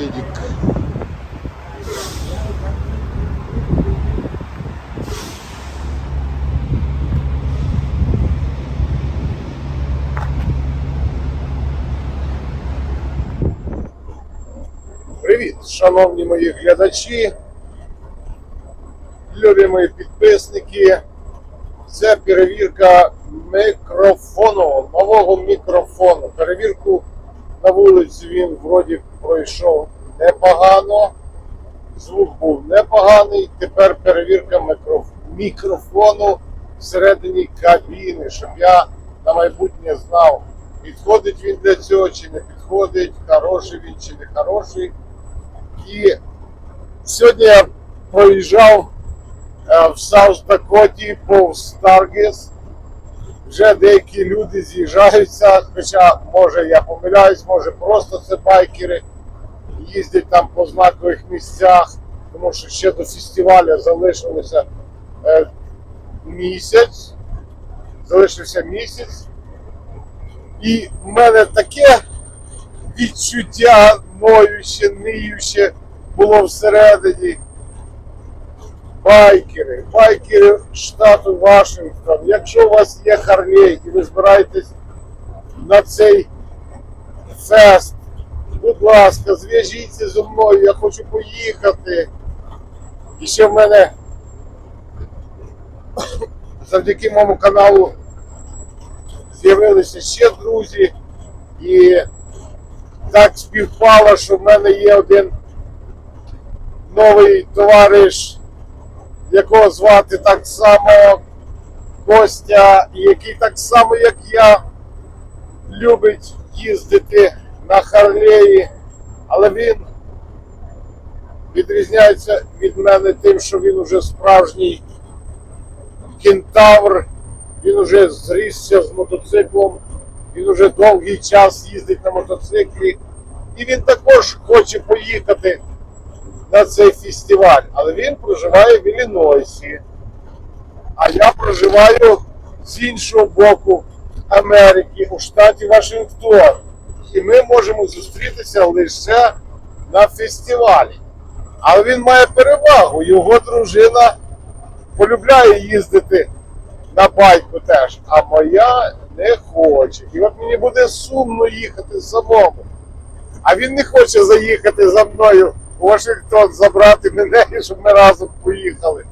мопедик. Привіт, шановні мої глядачі, любі підписники. Це перевірка мікрофону, нового мікрофону. Перевірку на вулиці він вроді пройшов непогано. Звук був непоганий. Тепер перевірка мікроф- мікрофону всередині кабіни, щоб я на майбутнє знав, підходить він для цього чи не підходить, хороший він чи не хороший. І сьогодні я проїжджав е, в Саус Дакоті повз Старгес. Вже деякі люди з'їжджаються, хоча може я помиляюсь, може просто це байкери їздять там по знакових місцях, тому що ще до фестивалю залишилося е, місяць. Залишився місяць. І в мене таке відчуття ноюще, ниюще було всередині. Байкери, байкери штату Вашингтон. Якщо у вас є Харлей і ви збираєтесь на цей фест, будь ласка, зв'яжіться зі мною, я хочу поїхати. І ще в мене завдяки моєму каналу з'явилися ще друзі. І так співпало, що в мене є один новий товариш, якого звати так само Костя, який так само, як я, любить їздити на Харлеї, але він відрізняється від мене тим, що він уже справжній кентавр, він уже зрісся з мотоциклом, він уже довгий час їздить на мотоциклі, і він також хоче поїхати на цей фестиваль, але він проживає в Іллінойсі. А я проживаю з іншого боку Америки, у штаті Вашингтон. І ми можемо зустрітися лише на фестивалі. Але він має перевагу. Його дружина полюбляє їздити на байку теж, а моя не хоче. І от мені буде сумно їхати самому. А він не хоче заїхати за мною у Вашингтон, забрати мене, щоб ми разом поїхали.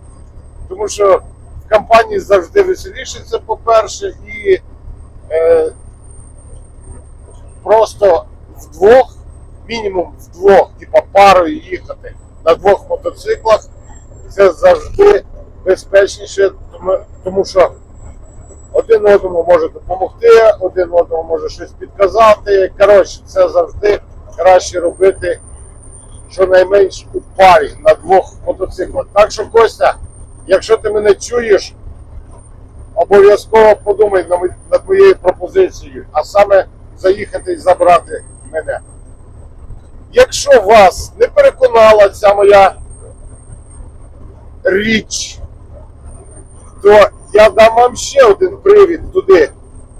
Тому що в компанії завжди веселіше, це по-перше, і е, просто вдвох, мінімум вдвох, типа парою їхати на двох мотоциклах, це завжди безпечніше, тому, що один одному може допомогти, один одному може щось підказати. Коротше, це завжди краще робити щонайменш у парі на двох мотоциклах. Так що, Костя, якщо ти мене чуєш, обов'язково подумай над моєю пропозицією, а саме заїхати і забрати мене. Якщо вас не переконала ця моя річ, то я дам вам ще один привід туди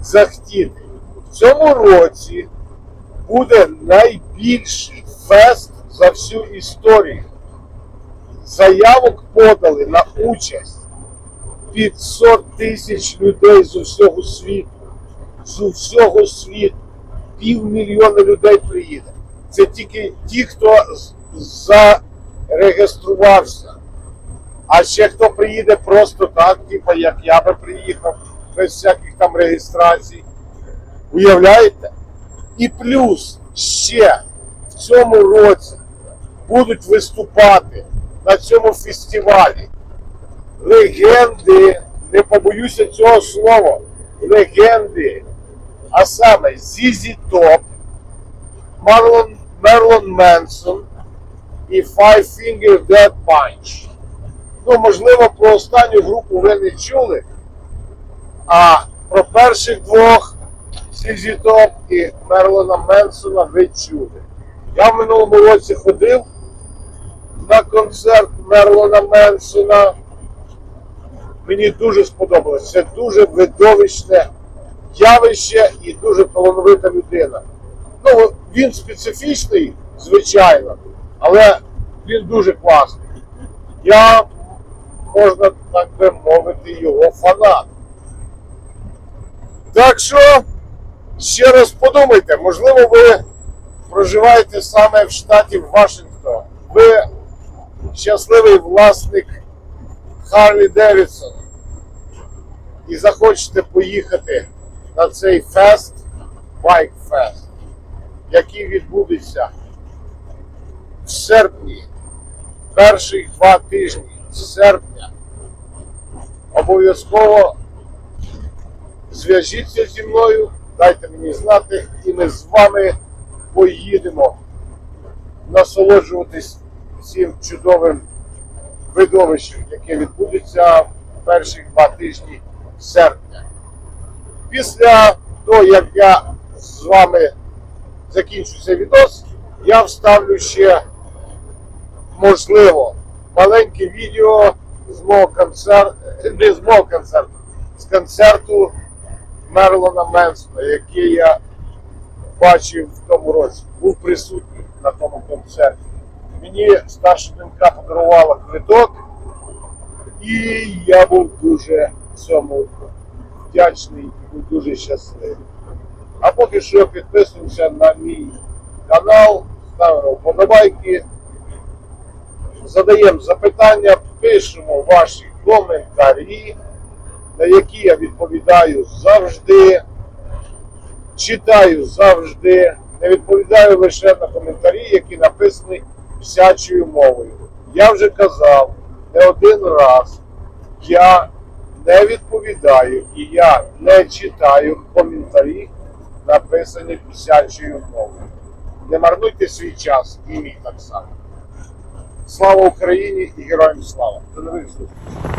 захтіти. В цьому році буде найбільший фест за всю історію. Заявок подали на участь 500 тисяч людей з усього світу. З усього світу. Півмільйона людей приїде. Це тільки ті, хто зареєструвався. А ще хто приїде просто так, типу як я би приїхав, без всяких там реєстрацій. Уявляєте? І плюс ще в цьому році будуть виступати на цьому фестивалі легенди, не побоюся цього слова, легенди, а саме Зізі Топ, Марлон, Мерлон Менсон і Five Finger Dead Punch. Ну, можливо, про останню групу ви не чули, а про перших двох Зізі Топ і Мерлона Менсона ви чули. Я в минулому році ходив на концерт Мерлона Менсона. Мені дуже сподобалось. Це дуже видовищне явище і дуже талановита людина. Ну, він специфічний звичайно. Але він дуже класний. Я, можна так би мовити, його фанат. Так що, ще раз подумайте, можливо, ви проживаєте саме в штаті Вашингтон. Ви щасливий власник Харлі Девідсон і захочете поїхати на цей фест, Байк Фест, який відбудеться в серпні, перших два тижні серпня, обов'язково зв'яжіться зі мною, дайте мені знати, і ми з вами поїдемо насолоджуватись цим чудовим видовищем, яке відбудеться в перших два тижні серпня. Після того, як я з вами закінчу цей відос, я вставлю ще, можливо, маленьке відео з мого концерту, не з мого концерту, з концерту Мерлона Менсона, який я бачив в тому році, був присутній на тому концерті. Мені старша донька подарувала квиток, і я був дуже цьому вдячний був дуже щасливий. А поки що підписуємося на мій канал, ставимо вподобайки, задаємо запитання, пишемо ваші коментарі, на які я відповідаю завжди, читаю завжди, не відповідаю лише на коментарі, які написані всячою мовою. Я вже казав не один раз, я не відповідаю і я не читаю коментарі, написані писячою мовою. Не марнуйте свій час і мій так само. Слава Україні і героям слава! До нових зустрічей!